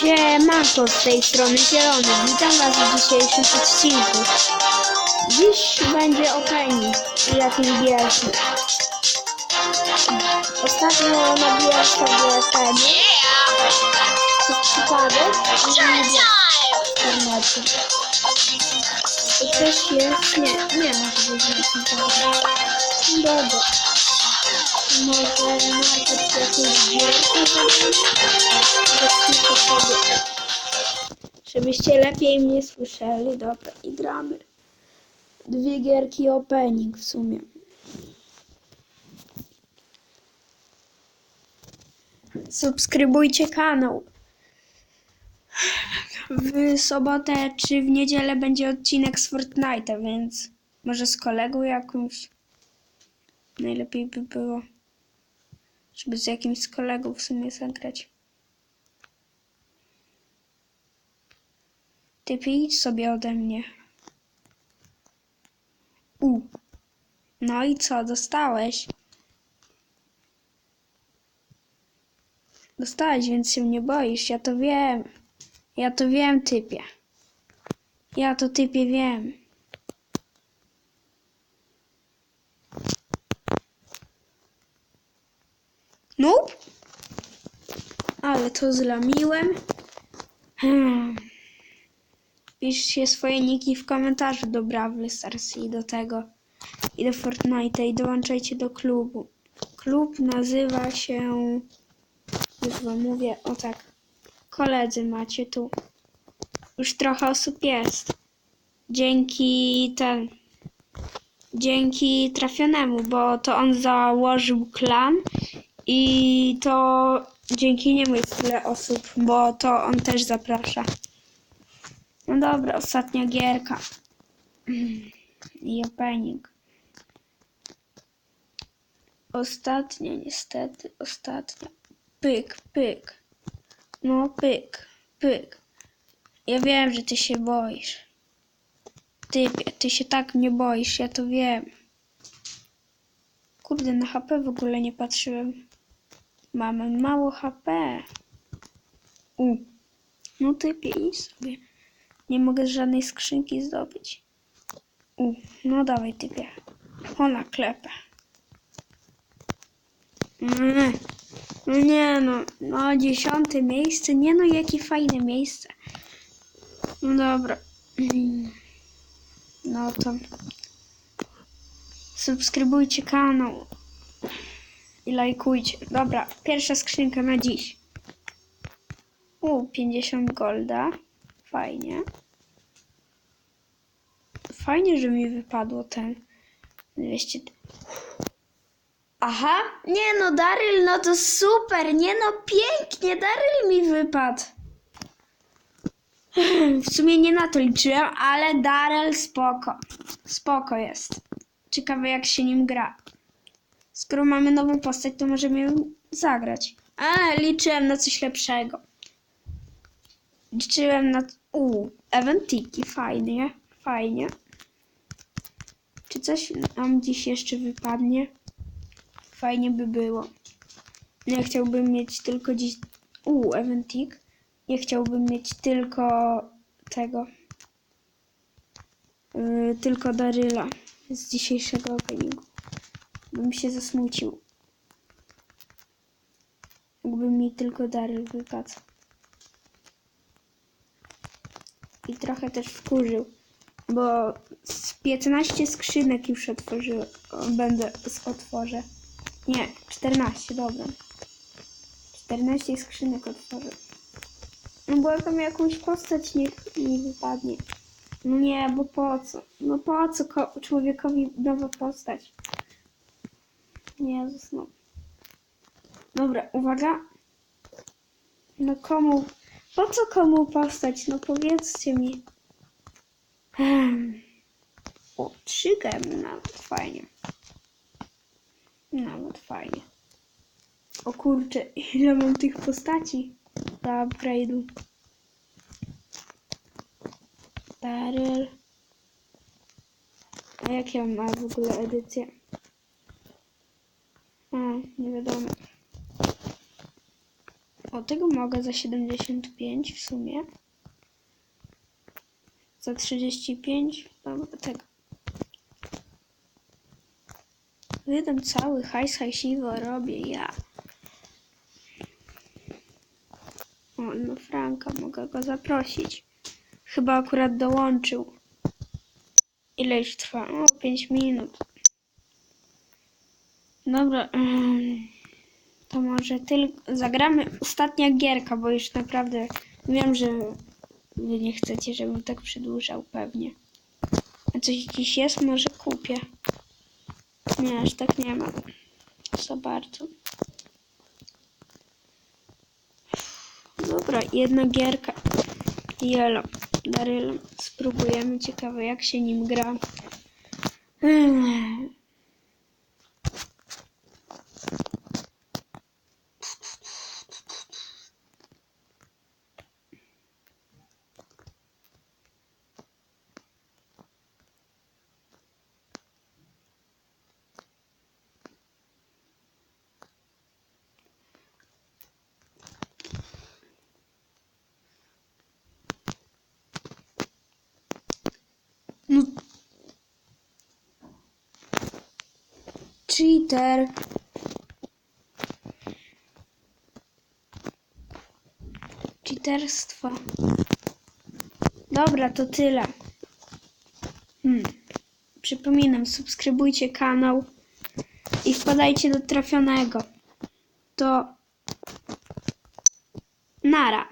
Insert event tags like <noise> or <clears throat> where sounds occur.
Siemanko, z tej strony Zielony. Witam Was w dzisiejszym odcinku. Dziś będzie opening jakiś wielki. Ostatnio nabijam sobie ten przypadek internetu. Coś jest? Nie, nie może być nic Dobra. Może. Żebyście lepiej mnie słyszeli. Dobra, i gramy. Dwie gierki opening w sumie. Subskrybujcie kanał. W sobotę czy w niedzielę będzie odcinek z Fortnite'a, więc może z kolegą jakimś. Najlepiej by było, żeby z jakimś z kolegą w sumie zagrać. Ty idź sobie ode mnie. U. No i co, dostałeś? Dostałeś, więc się nie boisz, ja to wiem. Ja to wiem, typie. Ja to typie wiem. Nope. Ale to zlamiłem. Hmm. Piszcie swoje niki w komentarzu do Bravely Stars i do tego. I do Fortnite'a i dołączajcie do klubu. Klub nazywa się... Już wam mówię, o tak. Koledzy macie tu. Już trochę osób jest. Dzięki ten... Dzięki trafionemu, bo to on założył klan i to dzięki niemu jest tyle osób, bo to on też zaprasza. No dobra, ostatnia gierka. <clears throat> I opening. Ostatnia, niestety, ostatnia. Pyk, pyk. No, pyk, pyk. Ja wiem, że ty się boisz. Ty, ty się tak mnie boisz, ja to wiem. Kurde, na HP w ogóle nie patrzyłem. Mamy mało HP. U. No typie, idź sobie. Nie mogę żadnej skrzynki zdobyć. U. No dawaj typie. Ona klepę. Mm. No nie no. No dziesiąte miejsce. Nie no, jakie fajne miejsce. No dobra. No to subskrybujcie kanał i lajkujcie. Dobra, pierwsza skrzynka na dziś. U, 50 golda. Fajnie. Fajnie, że mi wypadło ten 200. Aha, nie no, Daryl, no to super, nie no, pięknie, Daryl mi wypadł. W sumie nie na to liczyłem, ale Daryl spoko. Spoko jest. Ciekawe jak się nim gra. Skoro mamy nową postać, to możemy ją zagrać. Ale liczyłem na coś lepszego. Liczyłem na... U, eventiki, fajnie, fajnie. Czy coś nam dziś jeszcze wypadnie? Fajnie by było. Nie chciałbym mieć tylko dziś... U, eventik. Nie chciałbym mieć tylko tego. Yy, tylko Daryla z dzisiejszego openingu. Bym się zasmucił. Jakby mi tylko Daryl wypadł. I trochę też wkurzył, bo z 15 skrzynek już otworzyłem. Będę z otworzę. Nie, 14, dobra. 14 skrzynek otworzę. No bo tam jakąś postać niech mi wypadnie. No nie, bo po co? No po co ko- człowiekowi nowa postać? Jezus, no. Dobra, uwaga. No komu? Po co komu postać? No powiedzcie mi. Hmm. O, trzy gemy nawet fajnie. Nawet fajnie. O kurczę, ile mam tych postaci do upgrade'u. Daryl. A jak ja mam w ogóle edycję? Nie wiadomo. O, tego mogę za 75 w sumie. Za 35. Dobra, tego. Wydam cały hajs hajsiwo robię ja. O, no Franka, mogę go zaprosić. Chyba akurat dołączył. Ile już trwa? O, 5 minut. Dobra. To może tylko zagramy ostatnia gierka, bo już naprawdę wiem, że wy nie chcecie, żebym tak przedłużał pewnie. A coś dziś jest? Może kupię. Nie, aż tak nie ma. Za bardzo. Dobra, jedna gierka. Jelo. Darylem. Spróbujemy. Ciekawe jak się nim gra. No. Cheater. Cheaterstwo. Dobra, to tyle. Hmm. Przypominam, subskrybujcie kanał i wpadajcie do trafionego. To nara.